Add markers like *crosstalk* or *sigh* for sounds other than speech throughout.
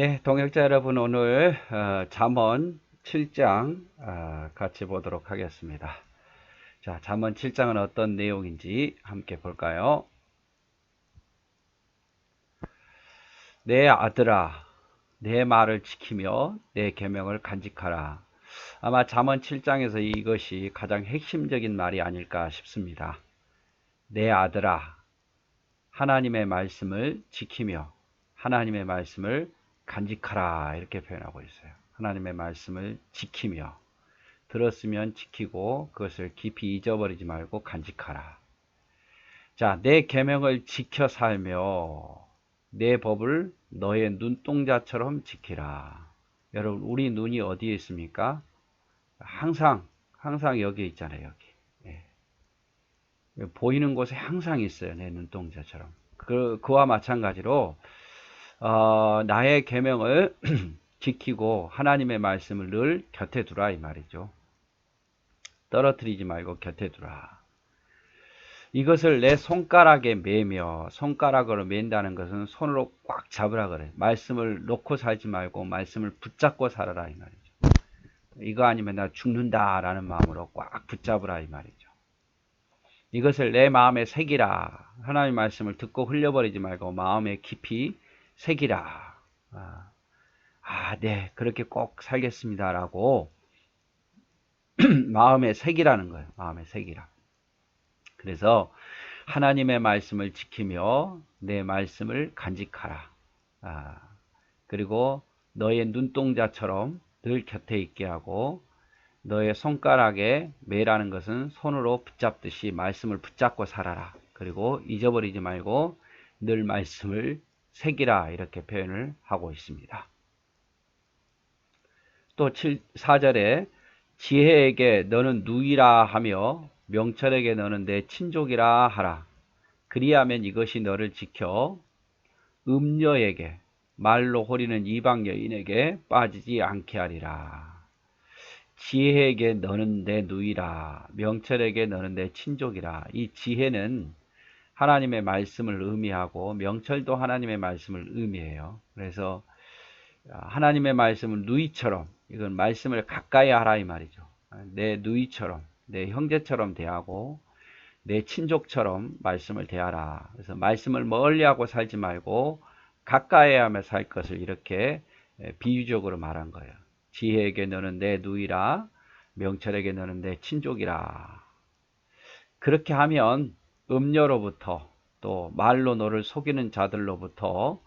예, 동역자 여러분 오늘 어, 잠언 7장 어, 같이 보도록 하겠습니다. 자, 잠언 7장은 어떤 내용인지 함께 볼까요? 내 아들아, 내 말을 지키며 내 계명을 간직하라. 아마 잠언 7장에서 이것이 가장 핵심적인 말이 아닐까 싶습니다. 내 아들아, 하나님의 말씀을 지키며 하나님의 말씀을 간직하라 이렇게 표현하고 있어요. 하나님의 말씀을 지키며 들었으면 지키고 그것을 깊이 잊어버리지 말고 간직하라. 자, 내 계명을 지켜 살며 내 법을 너의 눈동자처럼 지키라. 여러분, 우리 눈이 어디에 있습니까? 항상 항상 여기 있잖아요, 여기. 예. 보이는 곳에 항상 있어요, 내 눈동자처럼. 그 그와 마찬가지로 어, 나의 계명을 *clears throat* 지키고 하나님의 말씀을 늘 곁에 두라 이 말이죠. 떨어뜨리지 말고 곁에 두라. 이것을 내 손가락에 매며 손가락으로 맨다는 것은 손으로 꽉 잡으라 그래. 말씀을 놓고 살지 말고 말씀을 붙잡고 살아라 이 말이죠. 이거 아니면 나 죽는다라는 마음으로 꽉 붙잡으라 이 말이죠. 이것을 내 마음에 새기라. 하나님 말씀을 듣고 흘려버리지 말고 마음에 깊이 새기라. 아, 아, 네, 그렇게 꼭 살겠습니다라고 *clears throat* 마음에 새기라는 거예요. 마음에 새기라. 그래서 하나님의 말씀을 지키며 내 말씀을 간직하라. 아, 그리고 너의 눈동자처럼 늘 곁에 있게 하고 너의 손가락에 매라는 것은 손으로 붙잡듯이 말씀을 붙잡고 살아라. 그리고 잊어버리지 말고 늘 말씀을 색이라 이렇게 표현을 하고 있습니다. 또 7, 4절에 지혜에게 너는 누이라 하며 명철에게 너는 내 친족이라 하라. 그리하면 이것이 너를 지켜 음녀에게 말로 호리는 이방 여인에게 빠지지 않게 하리라. 지혜에게 너는 내 누이라. 명철에게 너는 내 친족이라. 이 지혜는 하나님의 말씀을 의미하고 명철도 하나님의 말씀을 의미해요. 그래서 하나님의 말씀을 누이처럼 이건 말씀을 가까이 하라 이 말이죠. 내 누이처럼 내 형제처럼 대하고 내 친족처럼 말씀을 대하라. 그래서 말씀을 멀리하고 살지 말고 가까이 하며 살 것을 이렇게 비유적으로 말한 거예요. 지혜에게 너는 내 누이라 명철에게 너는 내 친족이라. 그렇게 하면 음료로부터 또 말로 너를 속이는 자들로부터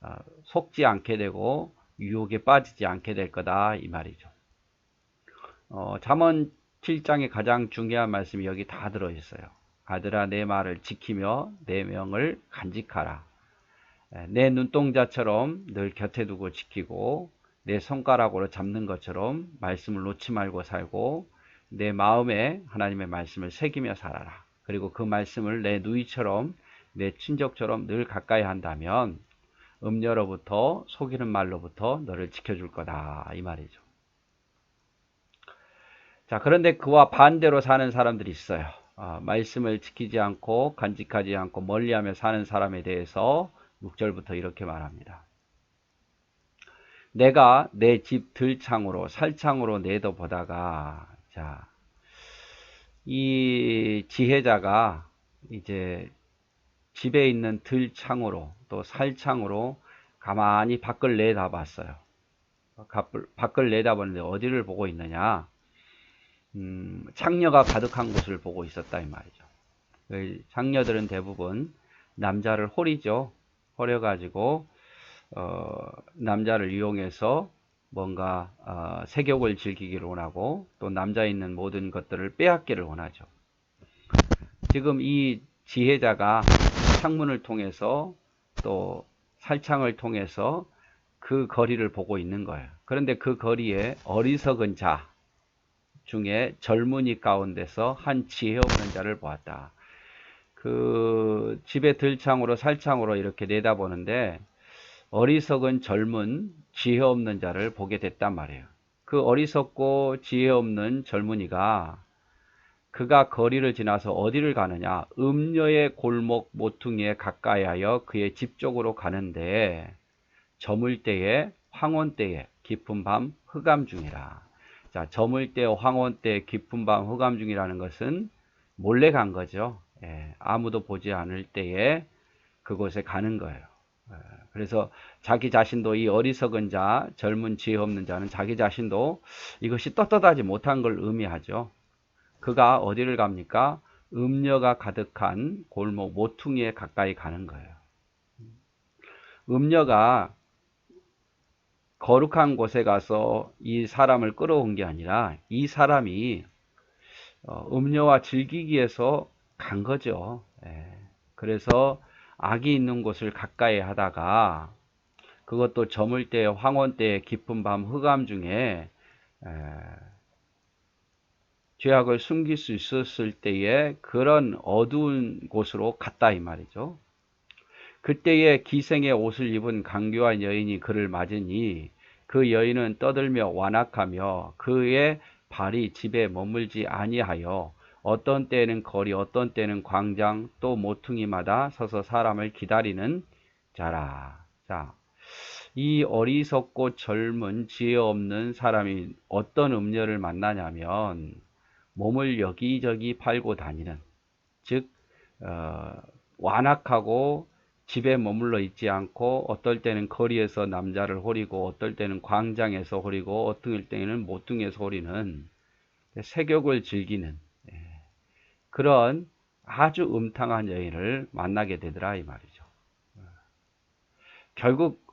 어, 속지 않게 되고 유혹에 빠지지 않게 될 거다 이 말이죠. 어, 잠언 7장의 가장 중요한 말씀이 여기 다 들어 있어요. 아들아 내 말을 지키며 내 명을 간직하라. 내 눈동자처럼 늘 곁에 두고 지키고 내 손가락으로 잡는 것처럼 말씀을 놓지 말고 살고 내 마음에 하나님의 말씀을 새기며 살아라. 그리고 그 말씀을 내 누이처럼 내 친족처럼 늘 가까이 한다면 음녀로부터 속이는 말로부터 너를 지켜줄 거다 이 말이죠. 자 그런데 그와 반대로 사는 사람들이 있어요. 어, 말씀을 지키지 않고 간직하지 않고 멀리하며 사는 사람에 대해서 6절부터 이렇게 말합니다. 내가 내 집 들창으로 살창으로 내도 보다가 자 이 지혜자가 이제 집에 있는 들창으로 또 살창으로 가만히 밖을 내다봤어요. 밖을 내다보는데 어디를 보고 있느냐? 음, 창녀가 가득한 곳을 보고 있었다 이 말이죠. 그 창녀들은 대부분 남자를 호리죠. 호려가지고 어, 남자를 이용해서 뭔가 어, 세욕을 즐기기를 원하고 또 남자 있는 모든 것들을 빼앗기를 원하죠. 지금 이 지혜자가 창문을 통해서 또 살창을 통해서 그 거리를 보고 있는 거예요. 그런데 그 거리에 어리석은 자 중에 젊은이 가운데서 한 지혜 없는 자를 보았다. 그 집에 들창으로 살창으로 이렇게 내다보는데 어리석은 젊은 지혜 없는 자를 보게 됐단 말이에요. 그 어리석고 지혜 없는 젊은이가 그가 거리를 지나서 어디를 가느냐? 음녀의 골목 모퉁이에 가까이하여 그의 집 쪽으로 가는데 저물 때에 황혼 때에 깊은 밤 흑암 중이라. 자, 저물 때 황혼 때 깊은 밤 흑암 중이라는 것은 몰래 간 거죠. 예, 아무도 보지 않을 때에 그곳에 가는 거예요. 예, 그래서 자기 자신도 이 어리석은 자, 젊은 지혜 없는 자는 자기 자신도 이것이 떳떳하지 못한 걸 의미하죠. 그가 어디를 갑니까? 음녀가 가득한 골목 모퉁이에 가까이 가는 거예요. 음녀가 거룩한 곳에 가서 이 사람을 끌어온 게 아니라 이 사람이 어, 음녀와 즐기기 위해서 간 거죠. 예. 그래서 악이 있는 곳을 가까이 하다가 그것도 저물 때 황혼 때 깊은 밤 흑암 중에 에, 죄악을 숨길 수 있었을 때에 그런 어두운 곳으로 갔다 이 말이죠. 그때에 기생의 옷을 입은 강교한 여인이 그를 맞으니 그 여인은 떠들며 완악하며 그의 발이 집에 머물지 아니하여 어떤 때는 거리 어떤 때는 광장 또 모퉁이마다 서서 사람을 기다리는 자라. 자, 이 어리석고 젊은 지혜 없는 사람이 어떤 음녀를 만나냐면 몸을 여기저기 팔고 다니는 즉 어, 완악하고 집에 머물러 있지 않고 어떨 때는 거리에서 남자를 호리고 어떨 때는 광장에서 호리고 어떨 때는 모퉁이에서 호리는 세욕을 즐기는 예, 그런 아주 음탕한 여인을 만나게 되더라 이 말이죠. 결국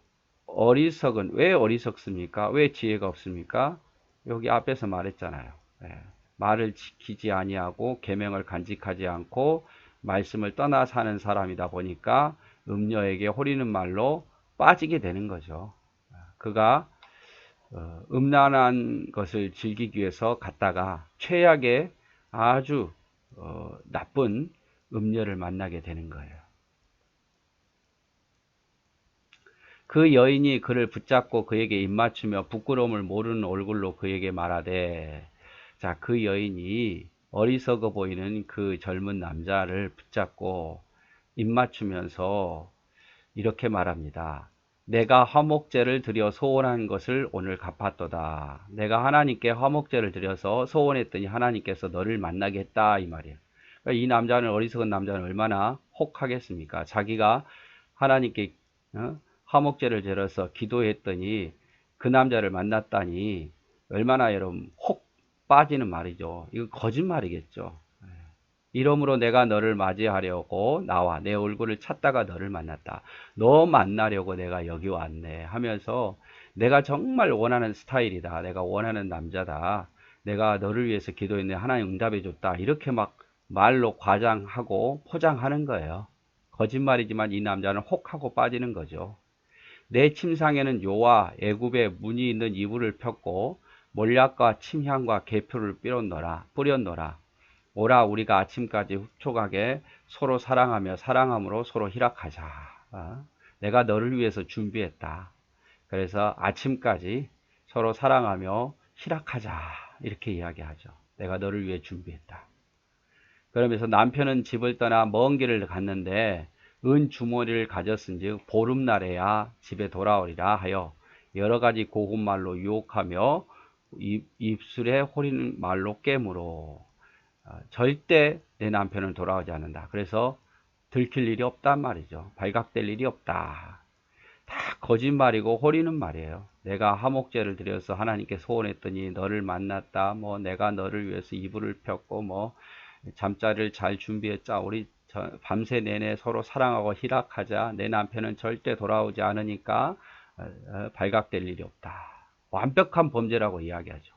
어리석은 왜 어리석습니까? 왜 지혜가 없습니까? 여기 앞에서 말했잖아요. 예, 말을 지키지 아니하고 계명을 간직하지 않고 말씀을 떠나 사는 사람이다 보니까 음녀에게 호리는 말로 빠지게 되는 거죠. 그가 어, 음란한 것을 즐기기 위해서 갔다가 최악의 아주 어, 나쁜 음녀를 만나게 되는 거예요. 그 여인이 그를 붙잡고 그에게 입맞추며 부끄러움을 모르는 얼굴로 그에게 말하되 자, 그 여인이 어리석어 보이는 그 젊은 남자를 붙잡고 입맞추면서 이렇게 말합니다. 내가 화목제를 드려 소원한 것을 오늘 갚았도다. 내가 하나님께 화목제를 드려서 소원했더니 하나님께서 너를 만나게 했다 이 말이에요. 그러니까 이 남자는 어리석은 남자는 얼마나 혹하겠습니까? 자기가 하나님께 어? 화목제를 드려서 기도했더니 그 남자를 만났다니 얼마나 여러분 혹 빠지는 말이죠. 이거 거짓말이겠죠. 이러므로 내가 너를 맞이하려고 나와 내 얼굴을 찾다가 너를 만났다. 너 만나려고 내가 여기 왔네 하면서 내가 정말 원하는 스타일이다. 내가 원하는 남자다. 내가 너를 위해서 기도했네. 하나님 응답해 줬다. 이렇게 막 말로 과장하고 포장하는 거예요. 거짓말이지만 이 남자는 혹하고 빠지는 거죠. 내 침상에는 요와 애굽의 문이 있는 이불을 폈고 몰약과 침향과 계표를 뿌렸노라. 뿌렸노라. 오라 우리가 아침까지 흡촉하게 서로 사랑하며 사랑함으로 서로 희락하자. 어? 내가 너를 위해서 준비했다. 그래서 아침까지 서로 사랑하며 희락하자. 이렇게 이야기하죠. 내가 너를 위해 준비했다. 그러면서 남편은 집을 떠나 먼 길을 갔는데 은 주머니를 가졌은즉 보름날에야 집에 돌아오리라 하여 여러 가지 고급말로 유혹하며 입, 입술에 호리는 말로 깨물어 어, 절대 내 남편은 돌아오지 않는다. 그래서 들킬 일이 없단 말이죠. 발각될 일이 없다. 다 거짓말이고 호리는 말이에요. 내가 화목제를 드려서 하나님께 소원했더니 너를 만났다. 뭐 내가 너를 위해서 이불을 폈고 뭐 잠자리를 잘 준비했자. 우리 밤새 내내 서로 사랑하고 희락하자. 내 남편은 절대 돌아오지 않으니까 어, 어, 발각될 일이 없다. 완벽한 범죄라고 이야기하죠.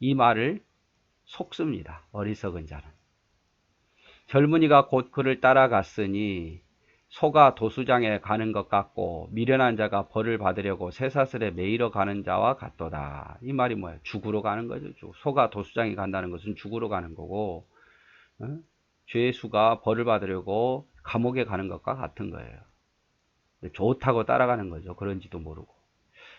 이 말을 속습니다. 어리석은 자는. 젊은이가 곧 그를 따라갔으니 소가 도수장에 가는 것 같고 미련한 자가 벌을 받으려고 쇠사슬에 매이러 가는 자와 같도다. 이 말이 뭐예요? 죽으러 가는 거죠. 소가 도수장에 간다는 것은 죽으러 가는 거고 어? 죄수가 벌을 받으려고 감옥에 가는 것과 같은 거예요. 좋다고 따라가는 거죠. 그런지도 모르고.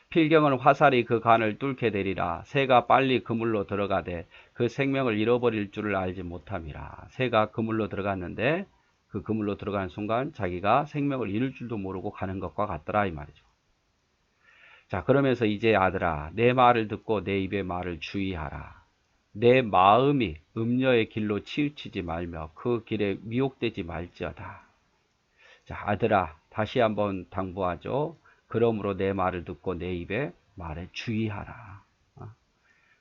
필경은 화살이 그 간을 뚫게 되리라. 새가 빨리 그물로 들어가되 그 생명을 잃어버릴 줄을 알지 못함이라. 새가 그물로 들어갔는데 그 그물로 들어가는 순간 자기가 생명을 잃을 줄도 모르고 가는 것과 같더라 이 말이죠. 자, 그러면서 이제 아들아, 내 말을 듣고 내 입의 말을 주의하라. 내 마음이 음녀의 길로 치우치지 말며 그 길에 미혹되지 말지어다. 자, 아들아, 다시 한번 당부하죠. 그러므로 내 말을 듣고 내 입의 말에 주의하라. 어?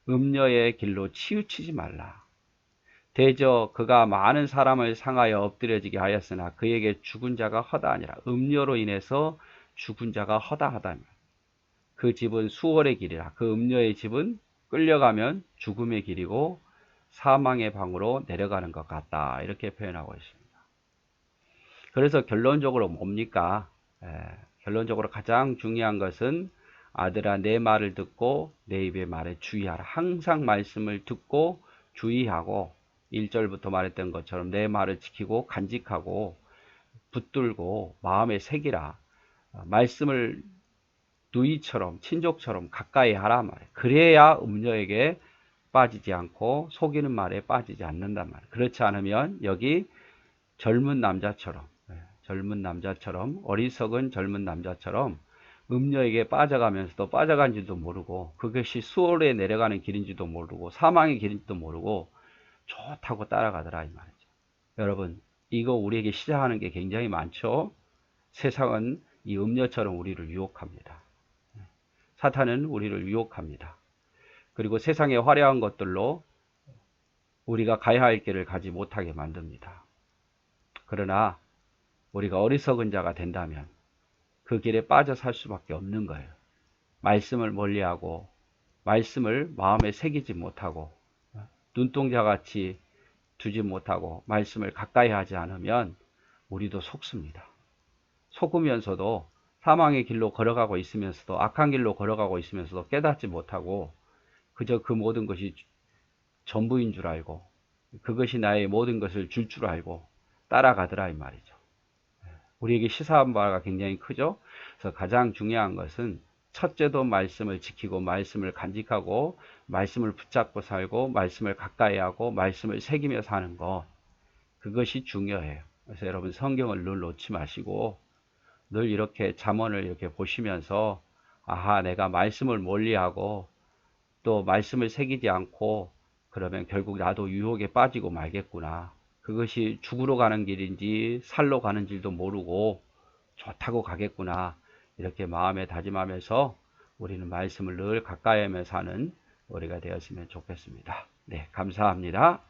음녀의 길로 치우치지 말라. 대저 그가 많은 사람을 상하여 엎드려지게 하였으나 그에게 죽은 자가 허다하니라. 음녀로 인해서 죽은 자가 허다하다니. 그 집은 수월의 길이라. 그 음녀의 집은 끌려가면 죽음의 길이고 사망의 방으로 내려가는 것 같다. 이렇게 표현하고 있습니다. 그래서 결론적으로 뭡니까? 에, 결론적으로 가장 중요한 것은 아들아 내 말을 듣고 내 입의 말에 주의하라. 항상 말씀을 듣고 주의하고 1절부터 말했던 것처럼 내 말을 지키고 간직하고 붙들고 마음에 새기라. 말씀을 누이처럼 친족처럼 가까이 하라 말이에요. 그래야 음녀에게 빠지지 않고 속이는 말에 빠지지 않는단 말이에요. 그렇지 않으면 여기 젊은 남자처럼 예, 젊은 남자처럼 어리석은 젊은 남자처럼 음녀에게 빠져가면서도 빠져간 지도 모르고 그것이 수월에 내려가는 길인지도 모르고 사망의 길인지도 모르고 좋다고 따라가더라 이 말이죠. 여러분 이거 우리에게 시작하는 게 굉장히 많죠. 세상은 이 음녀처럼 우리를 유혹합니다. 사탄은 우리를 유혹합니다. 그리고 세상의 화려한 것들로 우리가 가야 할 길을 가지 못하게 만듭니다. 그러나 우리가 어리석은 자가 된다면 그 길에 빠져 살 수밖에 없는 거예요. 말씀을 멀리하고 말씀을 마음에 새기지 못하고 눈동자 같이 두지 못하고 말씀을 가까이 하지 않으면 우리도 속습니다. 속으면서도 사망의 길로 걸어가고 있으면서도 악한 길로 걸어가고 있으면서도 깨닫지 못하고 그저 그 모든 것이 전부인 줄 알고 그것이 나의 모든 것을 줄 줄 알고 따라가더라 이 말이죠. 우리에게 시사한 바가 굉장히 크죠. 그래서 가장 중요한 것은 첫째도 말씀을 지키고 말씀을 간직하고 말씀을 붙잡고 살고 말씀을 가까이 하고 말씀을 새기며 사는 것 그것이 중요해요. 그래서 여러분 성경을 늘 놓지 마시고 늘 이렇게 잠언을 이렇게 보시면서 아하 내가 말씀을 멀리하고 또 말씀을 새기지 않고 그러면 결국 나도 유혹에 빠지고 말겠구나. 그것이 죽으러 가는 길인지 살로 가는 길도 모르고 좋다고 가겠구나. 이렇게 마음에 다짐하면서 우리는 말씀을 늘 가까이 하며 사는 우리가 되었으면 좋겠습니다. 네, 감사합니다.